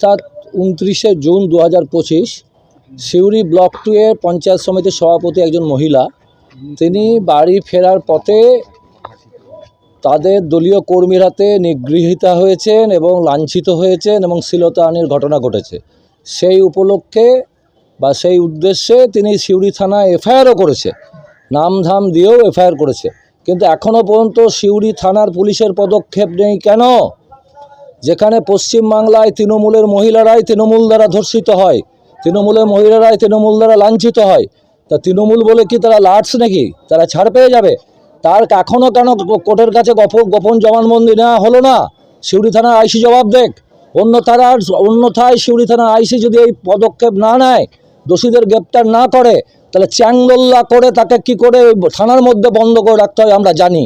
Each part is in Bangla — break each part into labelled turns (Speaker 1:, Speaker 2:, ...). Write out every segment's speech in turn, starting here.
Speaker 1: অর্থাৎ উনত্রিশে জুন দু হাজার পঁচিশ সিউড়ি ব্লক টু এর পঞ্চায়েত সমিতির সভাপতি একজন মহিলা। তিনি বাড়ি ফেরার পথে তাদের দলীয় কর্মীর হাতে নিগৃহীতা হয়েছেন এবং লাঞ্ছিত হয়েছেন এবং শ্লীলতাহানির ঘটনা ঘটেছে। সেই উপলক্ষে বা সেই উদ্দেশ্যে তিনি সিউড়ি থানায় এফআইআরও করেছে। নামধাম দিয়েও এফআইআর করেছে। কিন্তু এখনও পর্যন্ত সিউড়ি থানার পুলিশের পদক্ষেপ নেই কেন? যেখানে পশ্চিমবাংলায় তৃণমূলের মহিলারাই তৃণমূল দ্বারা ধর্ষিত হয়, তৃণমূলের মহিলারাই তৃণমূল দ্বারা লাঞ্ছিত হয়। তা তৃণমূল বলে কি তারা লাটস নাকি? তারা ছাড় পেয়ে যাবে? তার এখনও কেন কোর্টের কাছে গোপন গোপন জবানবন্দি নেওয়া হলো না? সিউড়ি থানার আইসি জবাব দেখ। অন্য থানার অন্যথায় সিউড়ি থানার আইসি যদি এই পদক্ষেপ না নেয়, দোষীদের গ্রেপ্তার না করে, তাহলে চ্যাংদোল্লা করে তাকে কি করে থানার মধ্যে বন্ধ করে রাখতে হয় আমরা জানি।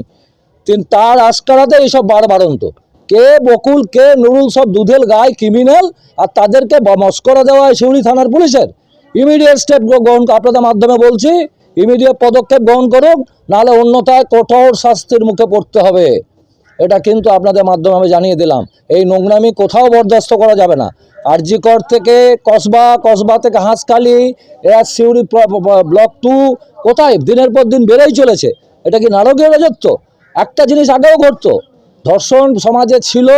Speaker 1: তার আস্কারাতে এইসব বারবারন্ত। কে বকুল, কে নুরুল সব দুধেল গায়ে ক্রিমিনাল আর তাদেরকে মস্করা দেওয়া হয় শিউড়ি থানার পুলিশের। ইমিডিয়েট স্টেপ গ্রহণ আপনাদের মাধ্যমে বলছি ইমিডিয়েট পদক্ষেপ গ্রহণ করুন, নাহলে অন্যথায় কঠোর শাস্তির মুখে পড়তে হবে। এটা কিন্তু আপনাদের মাধ্যমে আমি জানিয়ে দিলাম। এই নোংরামি কোথাও বরদাস্ত করা যাবে না। আরজিকর থেকে কসবা কসবা থেকে হাঁসখালি, এরা সিউড়ি ব্লক টু, কোথায়? দিনের পর দিন বেড়েই চলেছে। এটা কি নারকীয় রাজত্ব? একটা জিনিস আগেও ঘটতো। ধর্ষণ সমাজে ছিল,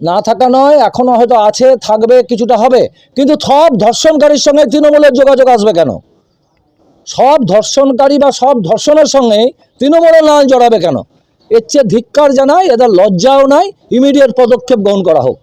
Speaker 1: না থাকা নয় এখনও হয়তো আছে, থাকবে, কিছুটা হবে। কিন্তু সব ধর্ষণকারীর সঙ্গে তৃণমূলের যোগাযোগ আসবে কেন? সব ধর্ষণকারী বা সব ধর্ষণের সঙ্গে তৃণমূলের লাল জড়াবে কেন? এর চেয়ে ধিক্কার জানায় এদের লজ্জাও নাই ইমিডিয়েট পদক্ষেপ গ্রহণ করা হোক।